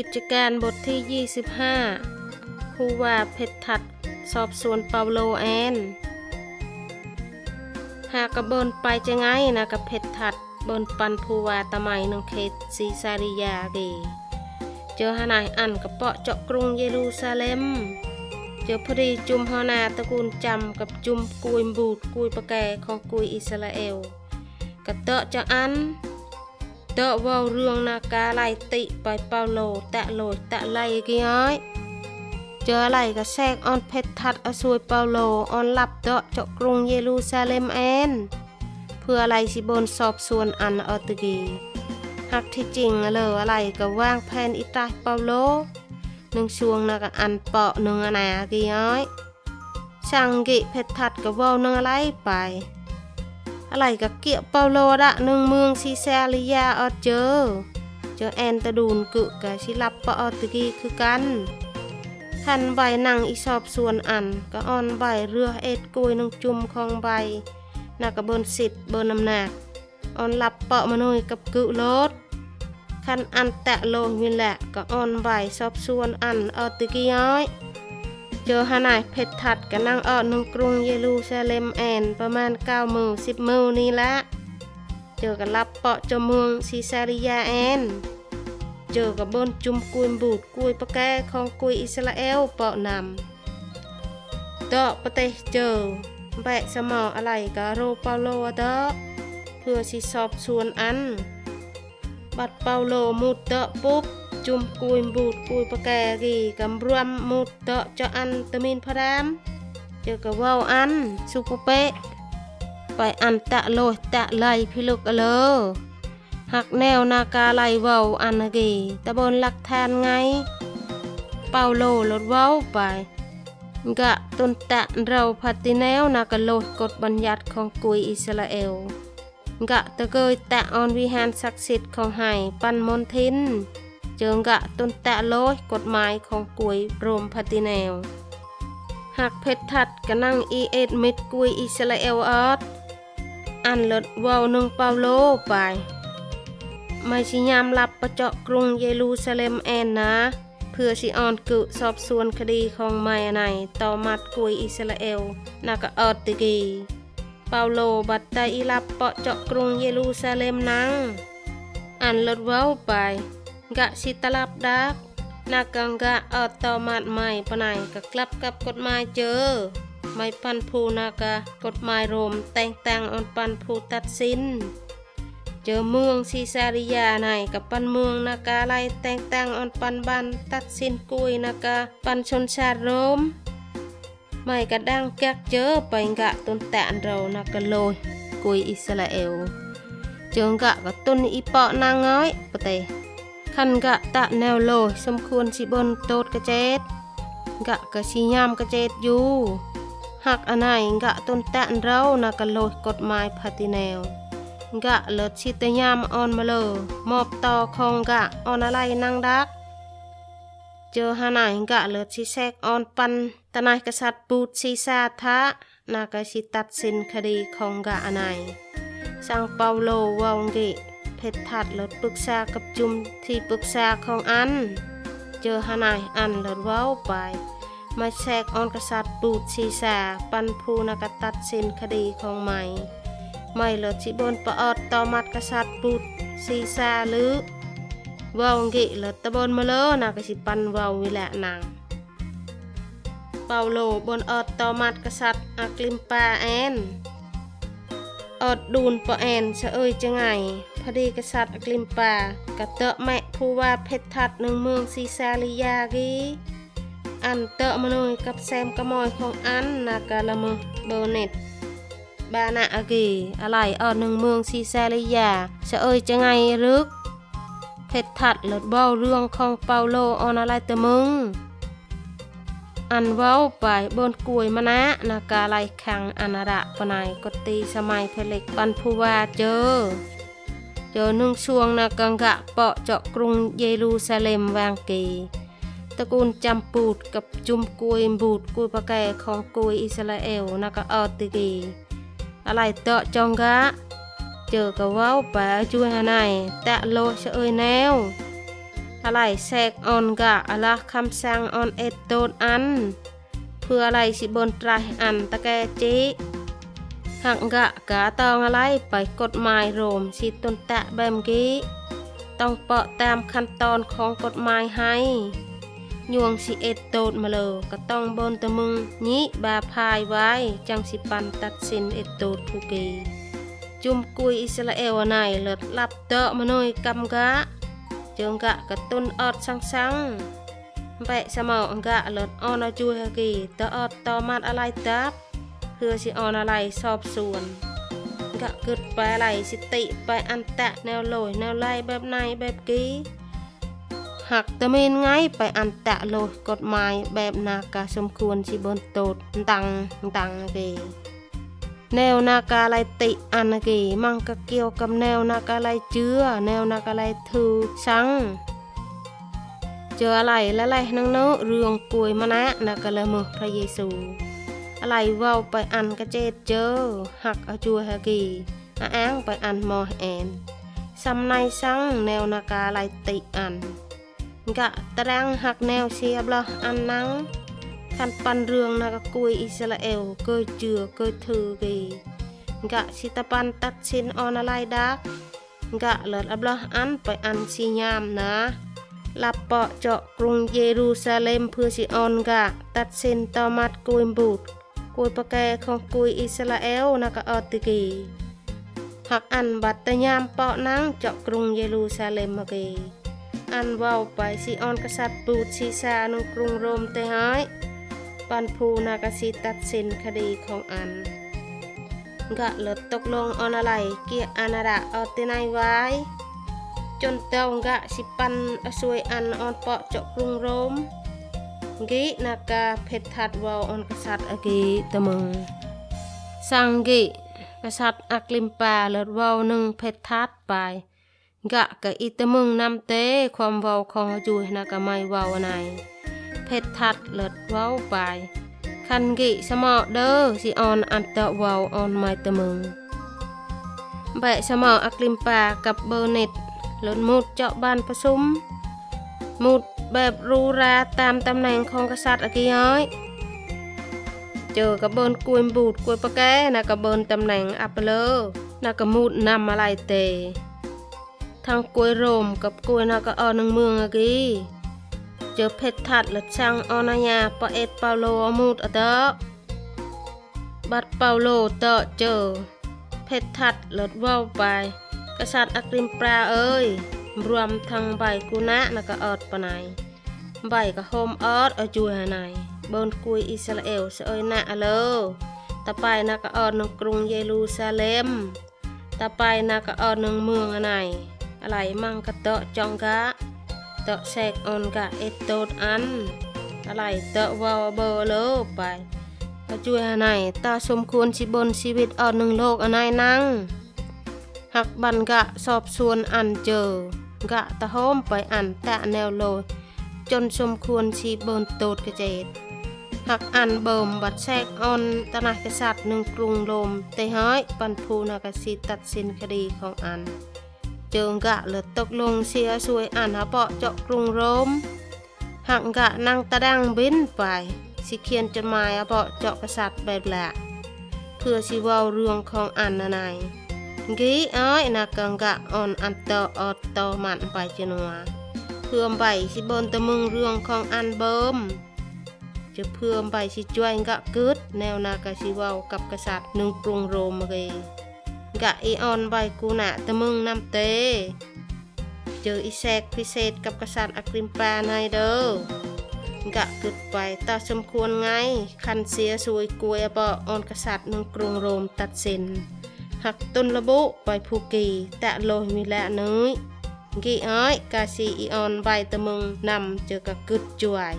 กิจการบทที่ 25ผู้ว่าเพชรทัดสอบสวนเปาโลแอน หากกระเบินไปจะไงนะกับเพชรทัดเบินปันผู้ว่าตะไมนงเขตซีซาริยาเกเจอฮานายอันกระเปาะเจาะกรุงเยรูซาเล็ม เจอพอดีจุมฮานาตระกูลจำกับจุมกุยบูดกุยปะแกของกุยอิสราเอลกระเตอะจะอัน เตะว่าเรื่องนากาไลติไปเปาโลแตะโลยแตะไลกี่ย้อยเจออะไรก็แทรกออนเพชรทัดอสวยเปาโลออนหลับเตะเจาะกรุงเยรูซาเล็มแอนเพื่ออะไรสิบนสอบสวนอันออตกีหักที่จริงอะเลยอะไรก็ว่างแผนอิตาเปาโลหนึ่งช่วงนะก็อันเปาะหนึ่งอนากี่ย้อยช่างกิเพชรทัดก็ว่าหนึ่งอะไรไป อะไรกับเกียเปาโลดะหนึ่งเมืองซีแซลิยาออเจอเจอแอนตะดูนกึกะชิลับปะออตกีคือกันคันใบนังอีสอบส่วนอันก็อ่อนใบเรือเอ็ดกุยนึงจุ่มของใบนักกระเบินสิทธิ์เบินนำหนักอ่อนลับเปาะมนุยกับกึโลดคันอันแตะโลนี่แหละก็อ่อนใบสอบส่วนอันออตกีย้อย เจอฮานายเพชรทัดกับนางออดนงกรุงเยรูซาเล็มแอนประมาณ9มือ10มือนี่ละเจอกับรับเปาะจเมืองซีซาริยาแอนเจอกับบนจุมกุยบูดกุยปะแกของกุยอิสราเอลเปาะนำเตาะปะเตเจอแบะสมออะไรกะโรเปาโลเตาะเพื่อสิสอบสวนอัน บัดเปาโลมุดเตาะปุ๊บ จุมกุยบูดกุยปะแกกีกำรวมมุดเตาะเจาะอันตะมินพระรามเจอกับว่าวอันสุปเปะไปอันตะโลยตะไลพิลึกอเลอหักแนวนากาไลเว้าอันกีตะบนหลักแทนไง เปาโลลดเว้าไปกะตุนตะเราพัติแนวนากะโลดกฎบัญญัติของกุยอิสราเอลกะตะเกยตะออนวิหารศักดิ์สิทธิ์ของไห้ปันมนทิน เจิงกะตุนตะโลยกฎหมายของกุยโรมพัติแนวหักเพชรทัดกะนั่งอีเอ็ดมิดกุยอิสราเอลออดอันเลิศวาหนึ่งเปาโลไปไม่ชิยามรับประเจาะกรุงเยรูซาเล็มแอนนะ เพื่อสิออนกึสอบสวนคดีของไมายในต่อมัดกุยอิสราเอลนากะออดติกีเปาโลบัดไตอิรับเปาะเจาะกรุงเยรูซาเล็มนัง อันเลิศเว้าไป กะสิตลับดักนากังกะออตอมัดใหม่ปะไหนกะกลับกับกฎหมายเจอ ไม่ปันผู้นากะกฎหมายรมแต่งแต่งออนปันผู้ตัดสิน เจอเมืองซีซาริยาในกับปันเมืองนากาไลแต่งแต่งออนปันบันตัดสินกุยนากาปันชนชาติรมไม่กระดังแกกเจอไปกะต้นแตนเรานากะโลยกุยอิสราเอลเจิงกะกับต้นอีเปาะนางง้อยปะเต คันกะตะแนวโลยสมควรสิบนโตดกระเจ็ดกะกะสิยามกระเจ็ดอยู่หักอันไหนกะต้นแตนเรานากะโลยกฎหมายพัติแนวกะเลิศชิตยามออนมาเลอมอบต่อของกะออนอะไรนางดัก เจอหาไหนกะเลิศชิแซกออนปันตนายกษัตริย์ปูดซีซาทะนากะชิตัดสินคดีของกะอันไหนสังเปาโลวองกิ เพชรทัดเลิศปรึกษากับจุมที่ปรึกษาของอัน เจอหาไนอันเลิศว้าไป มาแทรกออนกษัตริย์ปูดซีซาปันภูนกตัดสินคดีของใหม่ ไม่เลิศชิบนประออดต่อมัดกษัตริย์ปูดซีซาหรือเว้างิเลิศตะบนมาเลอนากสิปันเว้าวิละนางเปาโลบนออดต่อมัดกษัตริย์อากลิมปาแอน อดดูนปะแอนเสะเอยจะไงพอดีกษัตริย์อากลิมปากะเตอะแม่ผู้ว่าเพชรทัดหนึ่งเมืองซีซาลิยากีอันเตอะมนุยกับแซมกระมอยของอันนากาละมเบอร์เน็ตบานาอากีอะไรออหนึ่งเมืองซีซาริยาเสะเอยจะไงรึกเพชรทัดเลิดเบ้าเรื่องของเปาโลออนอะไรแต่มึง อันเว้าไปบนกลวยมะนะนากาไลคังอนาระปนายกตีสมัยเพลิกปันผู้ว่าเจอ เจอหนึ่งช่วงนากังกะเปาะเจาะกรุงเยรูซาเล็มวางกีตระกูลจำปูดกับจุมกุยบูดกุยปะแกของกุยอิสราเอลนากาออติกีอะไรเตาะจองกะ เจอกับว้าวป่าช่วยหาไหนแตะโลเฉเอยแนว อะไรแซกออนกะอะไรคำสั่งออนเอตโตนอัน เพื่ออะไรสิบนตรายอันตะแกจีหักกะกะตองอะไรไปกฎหมายโรมสิตนแตะแบบกี้ต้องเปาะตามขั้นตอนของกฎหมายให้ยวงสิเอตโตนมาเลยก็ต้องบนตะมึงนี้บาพายไว้ จังสิปันตัดสินเอตโตนผู้กีจุมกุยอิสราเอลไหนเลิดลับเตอะมาหน่อยกำกะ จงกะกระตุนอดสังสังไปะสมองกะเลิศออนจูฮกีตออดตอมาดอะไรตับเพื่อสิออนอะไรสอบสวนกะเกิดไปอะไรสิติไปอันตะแนวโหลยแนวไล่แบบไหนแบบกี้หากตะเมนไงไปอันตะโลยกฎหมายแบบนากะสมควรสิบนโตดตังตังเก แนวนากาไลติอันกีมังก็เกี่ยวกับแนวนากาไลเจือแนวนากาไลถือสังเจออะไรและไรนังเนอเรื่องป่วยมณะนากาละมุพระเยซู อะไรเว้าไปอันกะเจดเจอหักอจัวฮากีอาอ้างไปอันมอแอนสำในสังแนวนากาไลติอันกะตรังหักแนวเสียบละอันนัง คันปันเรื่องนากกุยอิสราเอลเกยเจือเกยถือกีกะสิตปันตัดสินออนอะไรดักกะเลิศอับละอันไปอันสิยามนะลับเปาะเจาะกรุงเยรูซาเล็มเพื่อสิออนกะ ตัดสินต่อมัดกุยบูดกุยปะแกของกุยอิสราเอลนากออติกีหักอันบัตตยามเปาะนังเจาะกรุงเยรูซาเล็มมากีอันว้าวไปสิออนกษัตริย์บูดซีซานุกรุงโรมเตหาย ปันภูนากสิตัดสินคดีของอันกะเลิดตกลงออนอะไรเกียอานาดะเอาตินายไว้ จนเตากะสิปันอสวยอันออนเปาะเจาะกรุงโรมกินากาเพชรทัดวาวออนกษัตริย์อกีตะมึงสังกิกษัตริย์อักลิมปาเลิดวาวหนึ่งเพชรทัดไปกะกะอิตะมึงนำเตความวาวของจุยนากะไม่เวาไหน เพชรทัดเลิศว้าไปคันกิสมอเด้อสิออนอันตะว้าออนไม้ตะมึงแบะสมออักลิมปากับเบอร์เน็ตเลิศมุดเจาะบานประชุมมุดแบบรูราตามตำแหน่งของกษัตริย์อกิย้อยเจอกับเบิร์นกวยบูดกวยปะแกนะกับเบิร์นตำแหน่งอัปเลอร์นะกับมุดนำอะไรเตทางกวยโรมกับกวยนะกับออนึงเมืองอกี เจอเพชรทัดและช่างออนายาปะเอ็ดเปาโลอมูดอเตอบัดเปาโลเตอเจอ เพชรทัดเลิดว้าไป กษัตริย์อักริมปลาเอ้ย รวมทั้งใบกุนะนะก็ออดปะไหนใบก็โฮมออดเอจุยหาไหนบนกุยอิสราเอลเสยนะเลอต่อไปนะก็ออดนกรุงเยรูซาเล็มต่อไปนะก็ออดนงเมืองอะไหนอะไรมั่งกะเตอะจองกะ ตะแซกออนกะเอตโตดอัน อะไรตะวาวเบอร์โลไปก็ช่วยอันไหนตาสมควรสิบนชีวิตออนหนึ่งโลกอันไหนนั่งหักบันกะสอบสวนอันเจอกะตะโฮมไปอันแตะแนวโลยจนสมควรชีบนโตดกระเจดหักอันเบิ่มบัดแซกออนตนากษัตริย์หนึ่งกรุงโรมเตห้อยปันภูนากสิตัดสินคดีของอัน จิงกะเลือตกลงเสียสวยอ่านหาเปาะเจาะกรุงโรมหักกะนั่งตะดังบินไป สิเขียนจดหมายหาเปาะเจาะกษัตริย์แบบแหละเพื่อสิวาเรื่องของอันนายกี้อ้อยนากังกะอ่อนอันตอออดตอมันไปจนัวเพื่อมใบสิบนตะมึงเรื่องของอันเบิมจะเพื่อมใบสิจวยกะกึดแนวนากะสิวากับกษัตริย์หนึ่งกรุงโรมเก กะอีออนใบกูนะตะมึงนำเตเจออีแซกพิเศษกับกษัตริย์อักริมปาในเด้อกะกึดไปตาสมควรไง คันเสียสวยกวยบอออนกษัตริย์หนึ่งกรุงโรมตัดสินหักตุนระบุไปภูกีแตะโลยมีแลน้อยกีอ้อยกาซีอีออนใบตะมึงนำเจอกะกึดจวย